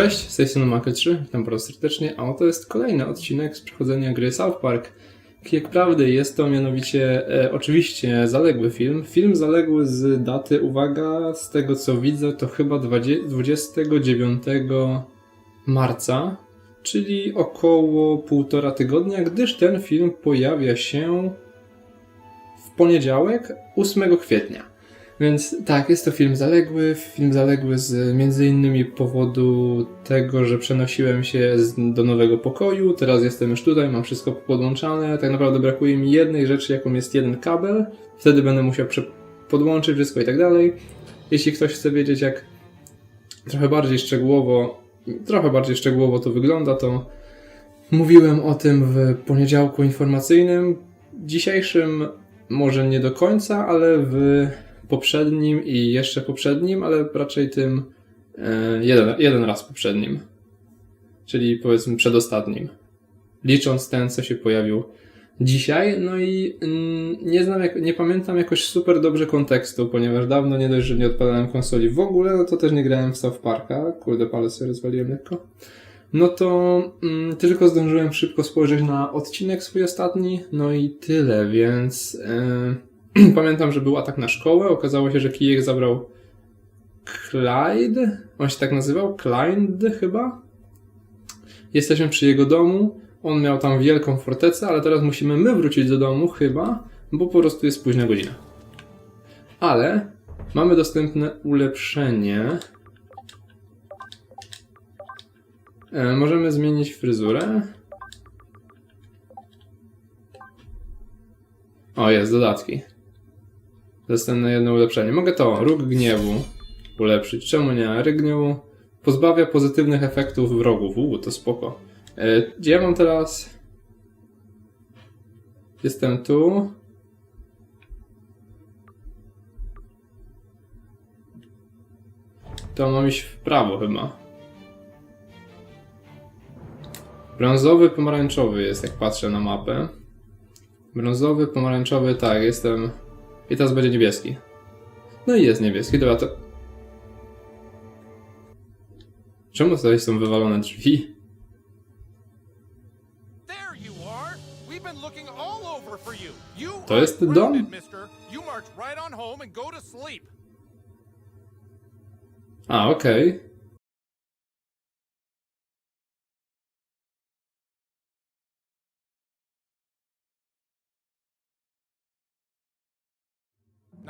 Cześć, z tej strony Makel 3, witam bardzo serdecznie, a oto jest kolejny odcinek z przechodzenia gry South Park. Kijek Prawdy jest to mianowicie e, oczywiście zaległy film. Film zaległy z daty, uwaga, z tego co widzę, to chyba 20, 29 marca, czyli około półtora tygodnia, gdyż ten film pojawia się w poniedziałek, 8 kwietnia. Więc tak, jest to film zaległy. Film zaległy z między innymi powodu tego, że przenosiłem się z, do nowego pokoju. Teraz jestem już tutaj, mam wszystko podłączane. Tak naprawdę brakuje mi jednej rzeczy, jaką jest jeden kabel. Wtedy będę musiał podłączyć wszystko i tak dalej. Jeśli ktoś chce wiedzieć, jak trochę bardziej szczegółowo, trochę bardziej szczegółowo to wygląda, to mówiłem o tym w poniedziałku informacyjnym. Dzisiejszym może nie do końca, ale w poprzednim i jeszcze poprzednim, ale raczej tym e, jeden, jeden raz poprzednim. Czyli powiedzmy przedostatnim. Licząc ten, co się pojawił dzisiaj. No i mm, nie znam, nie pamiętam jakoś super dobrze kontekstu, ponieważ dawno nie dość, że nie odpalałem konsoli w ogóle, no to też nie grałem w South Parka. Kurde, palec sobie rozwaliłem lekko. No to mm, tylko zdążyłem szybko spojrzeć na odcinek swój ostatni, no i tyle, więc e, pamiętam, że był atak na szkołę. Okazało się, że Kijek zabrał Clyde. On się tak nazywał? Clyde chyba? Jesteśmy przy jego domu. On miał tam wielką fortecę, ale teraz musimy my wrócić do domu chyba, bo po prostu jest późna godzina. Ale mamy dostępne ulepszenie. E, możemy zmienić fryzurę. O, jest, dodatki. Dostępne jedno ulepszenie. Mogę to, róg gniewu ulepszyć. Czemu nie? Ryk gniewu pozbawia pozytywnych efektów wrogów. Uuu, to spoko. E, gdzie ja mam teraz? Jestem tu. To mam iść w prawo chyba. Brązowy, pomarańczowy jest, jak patrzę na mapę. Brązowy, pomarańczowy, tak, jestem. I teraz będzie niebieski. No i jest niebieski, dobra to. Czemu tutaj są wywalone drzwi? There you are. We've been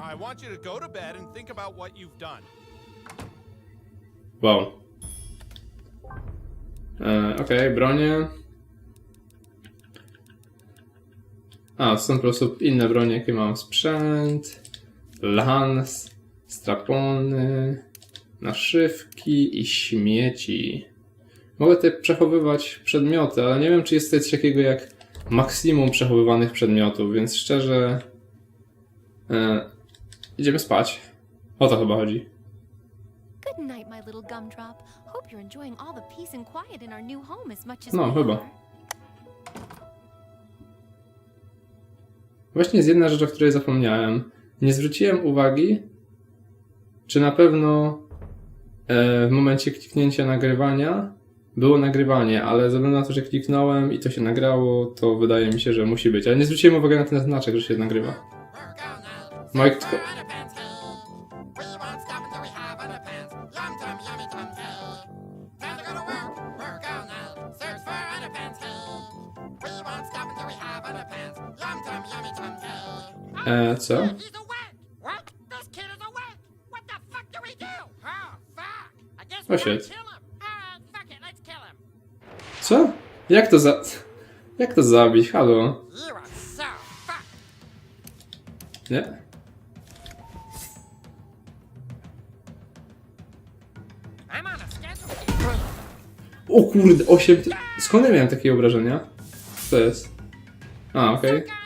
Now I want you to go to bed and think about what you've done. Wow. E, okej, bronie. A, są po prostu inne bronie, jakie mam. Sprzęt, lans, strapony, naszywki i śmieci. Mogę tutaj przechowywać przedmioty, ale nie wiem, czy jest coś takiego jak maksimum przechowywanych przedmiotów, więc szczerze... E, idziemy spać. O to chyba chodzi. Good night, my little gumdrop. Hope you're enjoying all the peace and quiet in our new home as much as No, we chyba. are. Właśnie jest jedna rzecz, o której zapomniałem. Nie zwróciłem uwagi, czy na pewno e, w momencie kliknięcia nagrywania było nagrywanie, ale ze względu na to, że kliknąłem i to się nagrało, to wydaje mi się, że musi być. Ale nie zwróciłem uwagi na ten znaczek, że się nagrywa. Mike, tylko... it, let's kill him. Co? Jak to za... Jak to zabić? Halo? Nie? O kurde, 8... ty- Skąd ja miałem takie obrażenia? Co to jest? A, okej. Suck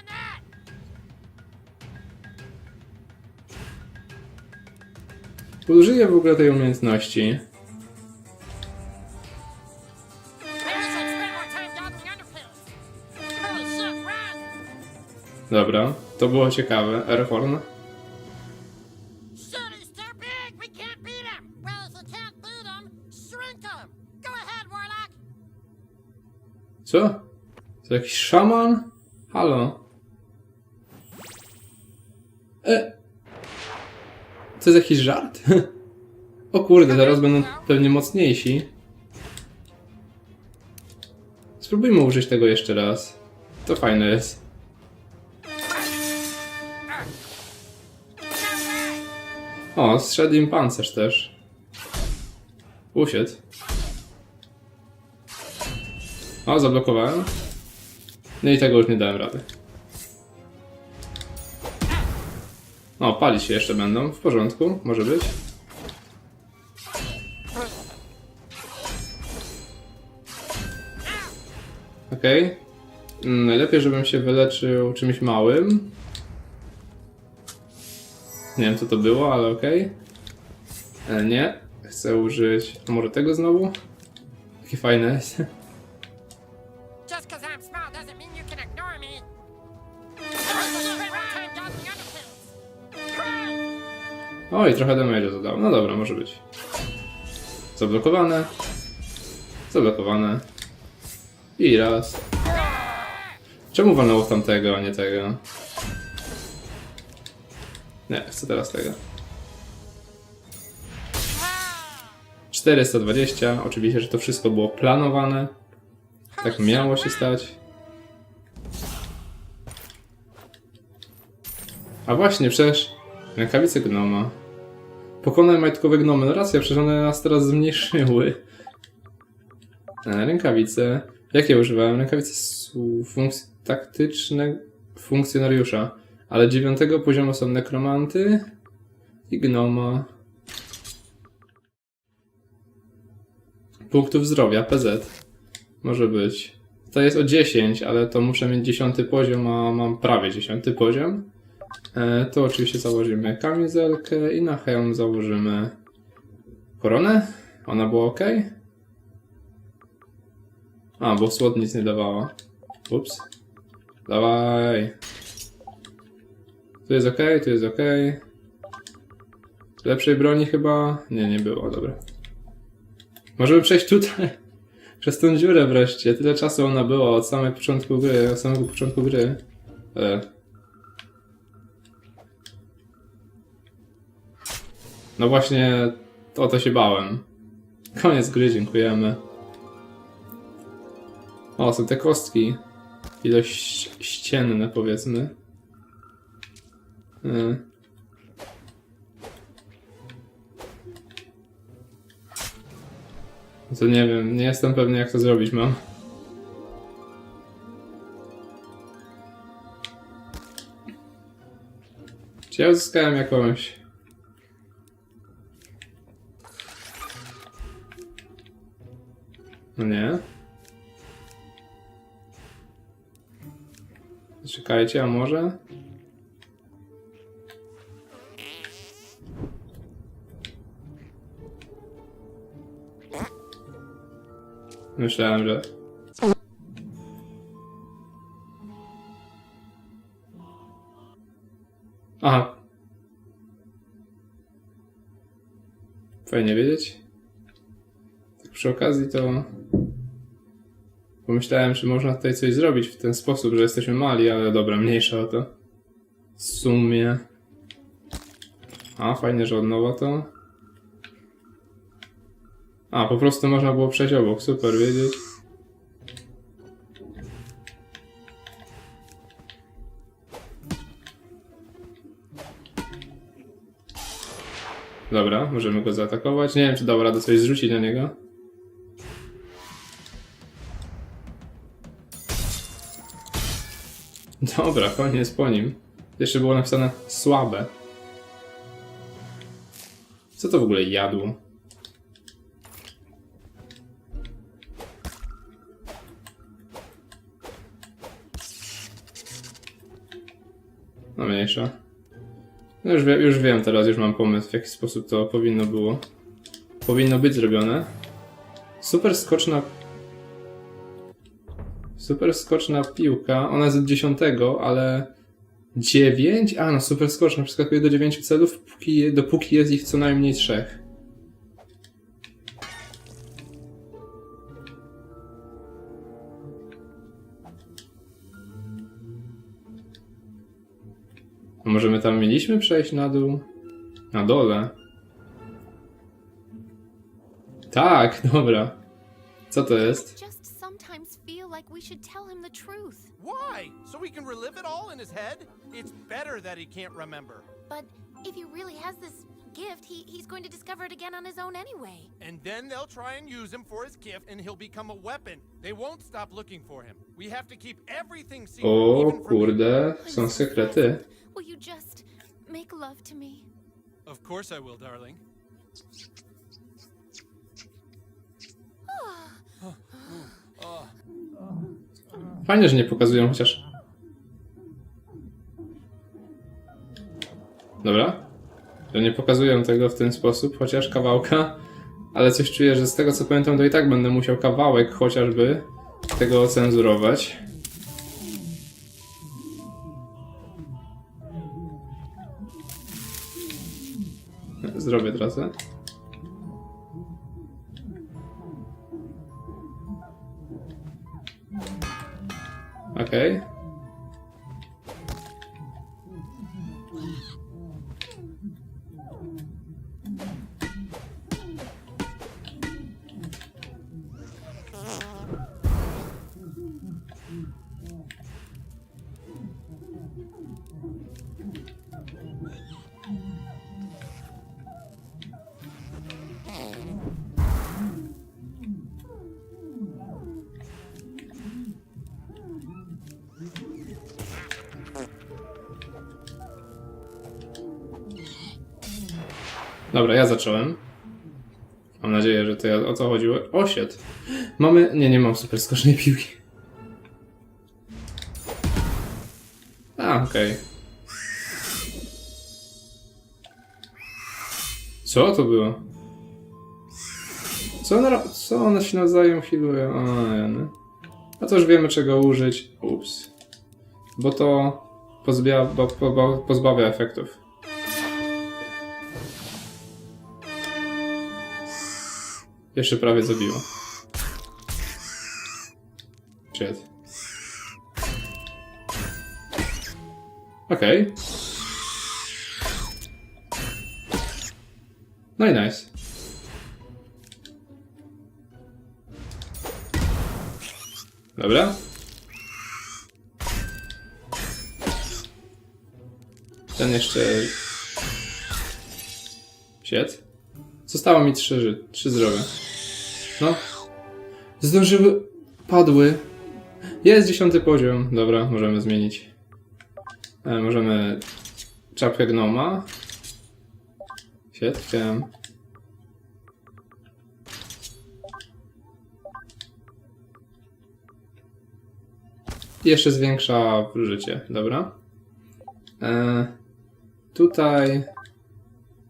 Użyję w ogóle tej umiejętności. Dobra, to było ciekawe. Airhorn. Co? To jakiś szaman? Halo? E? To jest jakiś żart? o kurde, zaraz będą pewnie mocniejsi. Spróbujmy użyć tego jeszcze raz. To fajne jest. O, zszedł im pancerz też. Usiadł. O, zablokowałem. No i tego już nie dałem rady. O, palić się jeszcze będą. W porządku, może być. Okej. Mm, Najlepiej, żebym się wyleczył czymś małym. Nie wiem co to było, ale okej. E, Nie. Chcę użyć... A może tego znowu? Takie fajne jest. Oj, trochę damage'a zadał. No dobra, może być. Zablokowane. Zablokowane. I raz. Czemu walnęło w tamtego, a nie tego? Nie, chcę teraz tego. 420. Oczywiście, że to wszystko było planowane. Tak miało się stać. A właśnie, przecież rękawice gnoma. Pokonaj majtkowe gnomy. No racja, przecież one nas teraz zmniejszyły. E, Rękawice. Jakie używałem? Rękawice funkc- taktyczne funkcjonariusza. Ale dziewiątego poziomu są nekromanty i gnoma. Punktów zdrowia, PZ. Może być. To jest o 10, ale to muszę mieć 10 poziom, a mam prawie 10 poziom. E, to oczywiście założymy kamizelkę i na hełm założymy koronę. Ona była ok? A, bo słod nic nie dawała. Ups. Dawaj. Tu jest ok, tu jest ok. Lepszej broni chyba? Nie, nie było, dobra. Możemy przejść tutaj. Przez tą dziurę wreszcie. Tyle czasu ona była od samego początku gry, od samego początku gry. E. No właśnie o to się bałem. Koniec gry, dziękujemy. O, są te kostki. Ilość ścienne, powiedzmy. Y. No To nie wiem, nie jestem pewny jak to zrobić mam. Czy ja uzyskałem jakąś... No nie. Czekajcie, a może? Myślałem, że... Aha. Fajnie wiedzieć. Przy okazji to... Pomyślałem, czy można tutaj coś zrobić w ten sposób, że jesteśmy mali, ale dobra, mniejsza o to. W sumie... A, fajnie, że od nowa to. A, po prostu można było przejść obok, super wiedzieć. Dobra, możemy go zaatakować. Nie wiem, czy dał radę coś zrzucić na niego. Dobra, koniec po nim. Jeszcze było napisane słabe. Co to w ogóle jadło? No mniejsza. No już, wie, już wiem teraz, już mam pomysł w jaki sposób to powinno było. Powinno być zrobione. Super skoczna... Super skoczna piłka, ona jest od 10, ale 9? A, no super skoczna, przeskakuje do 9 celów, póki, dopóki jest ich co najmniej 3. Może my tam mieliśmy przejść na dół? Na dole? Tak, dobra. Co to jest? Just sometimes feel like we should tell him the truth. Why? So he can relive it all in his head? It's better that he can't remember. But if he really has this gift, he, he's going to discover it again on his own anyway. And then they'll try and use him for his gift, and he'll become a weapon. They won't stop looking for him. We have to keep everything secret, O even from kurde, są sekrety. Will you just make love to me? Of course I will, darling. Fajnie, że nie pokazują chociaż. Dobra. Że nie pokazują tego w ten sposób, chociaż kawałka. Ale coś czuję, że z tego co pamiętam, to i tak będę musiał kawałek chociażby tego ocenzurować. Zrobię trasę. Okej. Dobra, ja zacząłem. Mam nadzieję, że to ja, o co chodziło. Osied. Mamy. Nie, nie mam super skocznej piłki. A, okej. Co to było? Co ro- co one się nawzajem healują? A, jany. A to już wiemy czego użyć. Ups. Bo to pozbia, bo, bo, pozbawia efektów. Jeszcze prawie zabiło. Shit. Okej. No i nice. Dobra. Ten jeszcze... Shit. Zostało mi trzy, trzy zdrowia. No. Zdążyły. Padły. Jest dziesiąty poziom. Dobra, możemy zmienić. E, możemy czapkę gnoma. Shit, chciałem. Jeszcze zwiększa życie, dobra. E, tutaj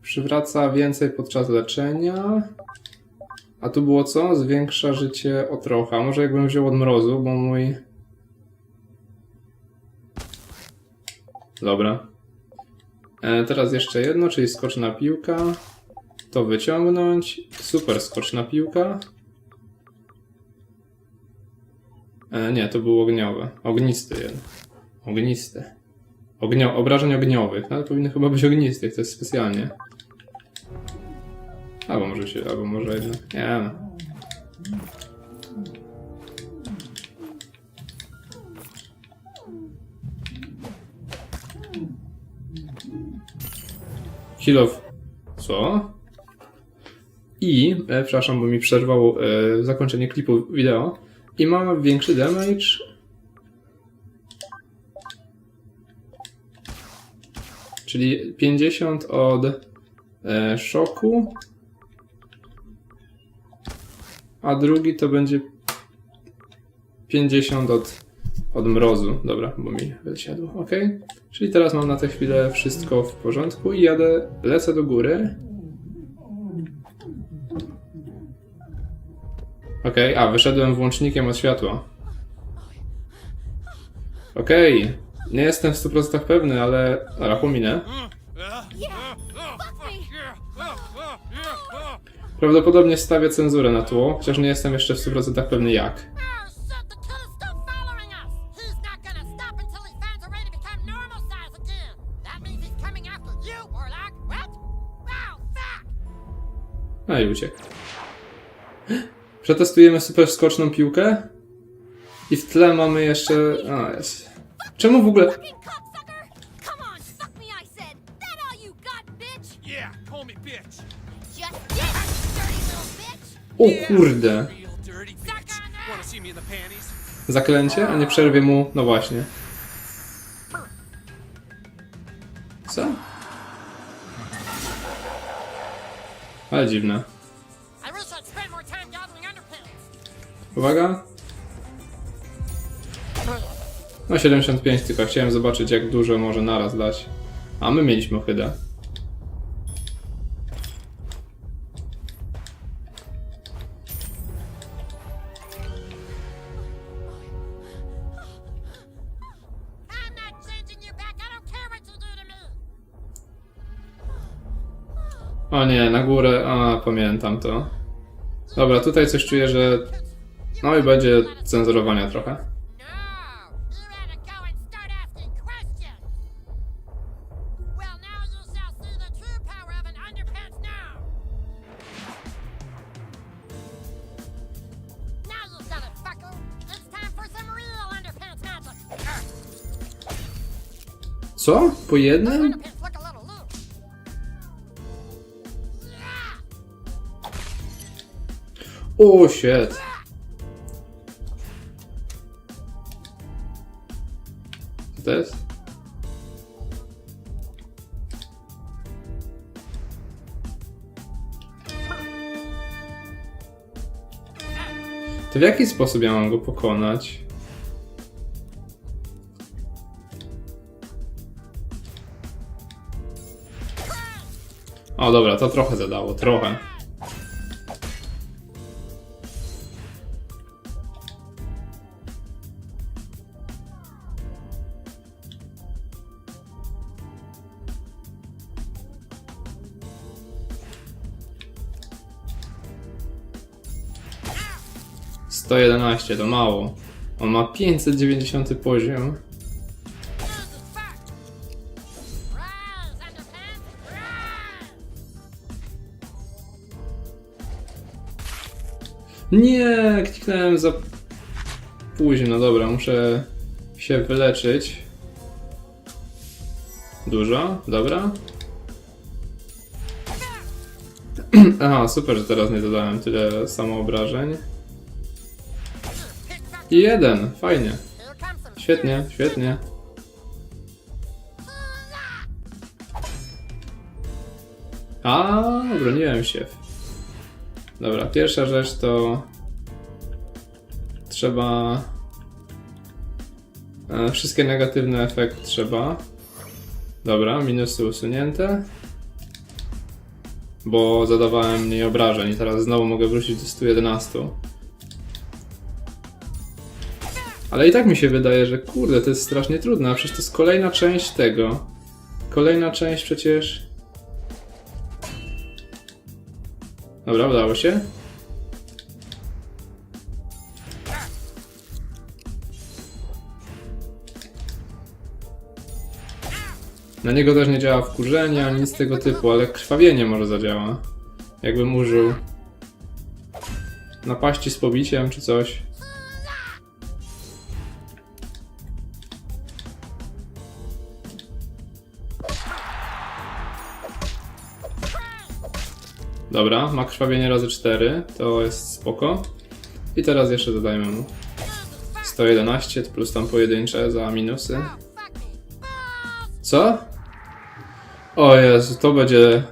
przywraca więcej podczas leczenia. A tu było co? Zwiększa życie o trochę. Może jakbym wziął od mrozu, bo mój. Dobra. E, teraz jeszcze jedno, czyli skoczna piłka. To wyciągnąć. Super skoczna piłka. E, nie, to było ogniowe. Ognisty jeden. Ognisty. Ognio obrażeń ogniowych, ale powinny chyba być ognistych, to jest specjalnie. Albo może się, albo może jednak. Nie no. Kilof. Co? I, e, przepraszam, bo mi przerwało e, zakończenie klipu wideo. I ma większy damage. Czyli 50 od e, szoku. A drugi to będzie 50 od, od mrozu. Dobra, bo mi wysiadło. Ok. Czyli teraz mam na tę chwilę wszystko w porządku i jadę, lecę do góry. Okej, a wyszedłem włącznikiem od światła. Okej, nie jestem w 100% pewny, ale. Dobra, pominę. Prawdopodobnie stawię cenzurę na tło, chociaż nie jestem jeszcze w 100% pewny jak. No i uciekł. Przetestujemy super skoczną piłkę. I w tle mamy jeszcze... O, jest. Czemu w ogóle... the panties? Zaklęcie, a nie przerwie mu... No właśnie. Co? Ale dziwne. Uwaga. No 75 tylko, chciałem zobaczyć jak dużo może naraz dać. A my mieliśmy ohydę. O nie, na górę, a pamiętam to. Dobra, tutaj coś czuję, że... No i będzie cenzurowania trochę. No, you had O, shit. Co to jest? To w jaki sposób ja mam go pokonać? O dobra, to trochę zadało, trochę. Sto jedenaście to mało. On ma 590 poziom. Nie, kliknąłem za późno. Dobra, muszę się wyleczyć. Dużo, dobra. Aha, super, że teraz nie zadałem tyle samoobrażeń. I jeden, fajnie. Świetnie, świetnie. A, obroniłem się. Dobra, pierwsza rzecz to trzeba e, wszystkie negatywne efekty trzeba. Dobra, minusy usunięte. Bo zadawałem mniej obrażeń i teraz znowu mogę wrócić do 111. Ale i tak mi się wydaje, że kurde, to jest strasznie trudne, a przecież to jest kolejna część tego. Kolejna część przecież. Dobra, udało się. Na niego też nie działa wkurzenie, ani nic tego typu, ale krwawienie może zadziała. Jakbym użył napaści z pobiciem czy coś. Dobra, ma krwawienie razy 4, to jest spoko. I teraz jeszcze dodajmy mu 111 plus tam pojedyncze za minusy. Co? O Jezu, to będzie...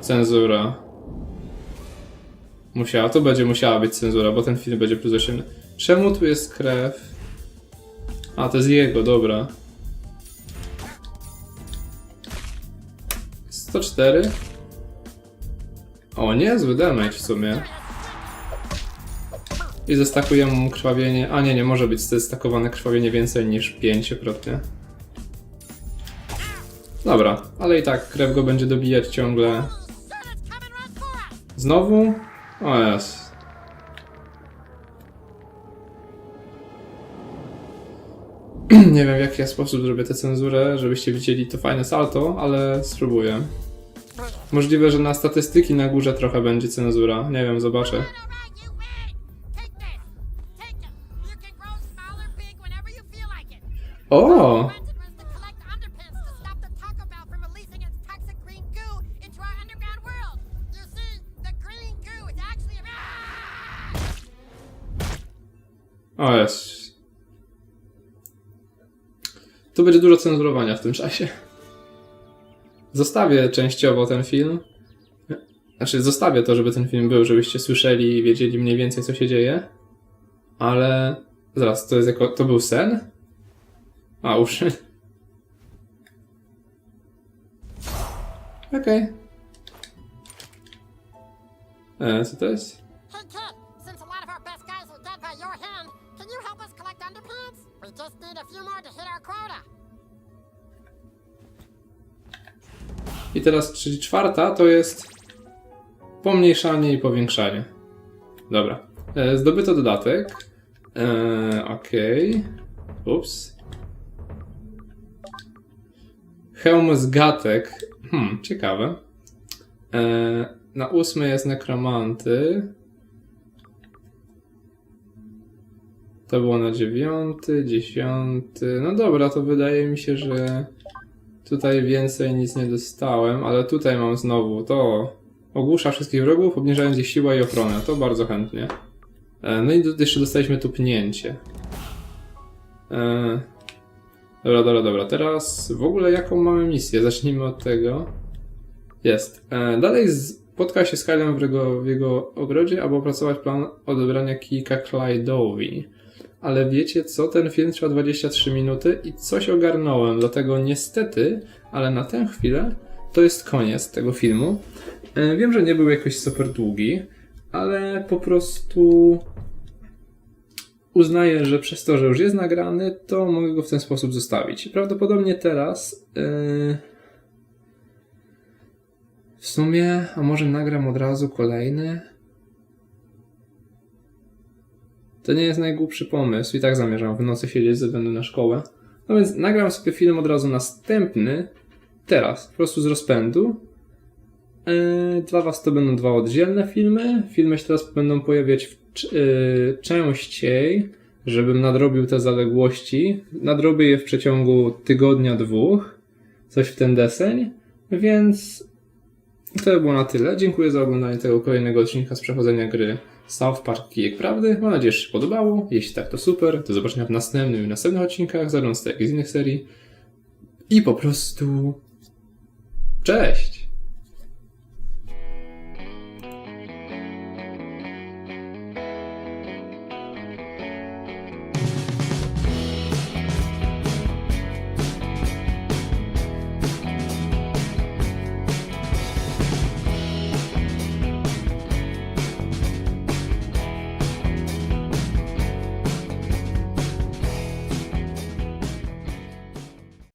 Cenzura. Musiała, to będzie musiała być cenzura, bo ten film będzie plus 8. Czemu tu jest krew? A, to jest jego, dobra. 104? O, niezły damage w sumie. I zestakujemy mu krwawienie. A nie, nie może być zestakowane krwawienie więcej niż 5 krotnie. Dobra, ale i tak krew go będzie dobijać ciągle. Znowu? O jest. Nie wiem w jaki ja sposób zrobię tę cenzurę, żebyście widzieli to fajne salto, ale spróbuję. Możliwe, że na statystyki na górze trochę będzie cenzura. Nie wiem, zobaczę. Alright, będzie dużo cenzurowania w tym czasie. Zostawię częściowo ten film. Znaczy, zostawię to, żeby ten film był, żebyście słyszeli i wiedzieli mniej więcej, co się dzieje. Ale. Zaraz, to jest jako. To był sen? A, uszy. Okej. E, co to jest? I teraz, czyli czwarta to jest pomniejszanie i powiększanie. Dobra. E, zdobyto dodatek. E, Okej. Ups. Hełm z gatek. Hmm, ciekawe. E, na ósmy jest nekromanty. To było na dziewiąty, dziesiąty. No dobra, to wydaje mi się, że Tutaj więcej nic nie dostałem, ale tutaj mam znowu to. Ogłusza wszystkich wrogów, obniżając ich siłę i ochronę. To bardzo chętnie. E, No i tu jeszcze dostaliśmy tu pnięcie. E, Dobra, dobra, dobra. Teraz w ogóle jaką mamy misję? Zacznijmy od tego. Jest. E, Dalej spotka się z Kylem w jego, w jego ogrodzie, aby opracować plan odebrania kijka Clyde'owi. Ale wiecie co? Ten film trwa 23 minuty i coś ogarnąłem, dlatego niestety, ale na tę chwilę to jest koniec tego filmu. E, Wiem, że nie był jakoś super długi, ale po prostu uznaję, że przez to, że już jest nagrany, to mogę go w ten sposób zostawić. Prawdopodobnie teraz. e, w sumie, a może nagram od razu kolejny? To nie jest najgłupszy pomysł i tak zamierzam w nocy siedzieć ze względu na szkołę. No więc nagram sobie film od razu następny, teraz, po prostu z rozpędu. Yy, Dla Was to będą dwa oddzielne filmy. Filmy się teraz będą pojawiać w, yy, częściej, żebym nadrobił te zaległości. Nadrobię je w przeciągu tygodnia, dwóch, coś w ten deseń, więc to by było na tyle. Dziękuję za oglądanie tego kolejnego odcinka z przechodzenia gry South Park Kijek Prawdy. Mam nadzieję, że się podobało. Jeśli tak, to super. Do zobaczenia w następnym i następnych odcinkach, zarówno z tej, jak i z innych serii. I po prostu... Cześć!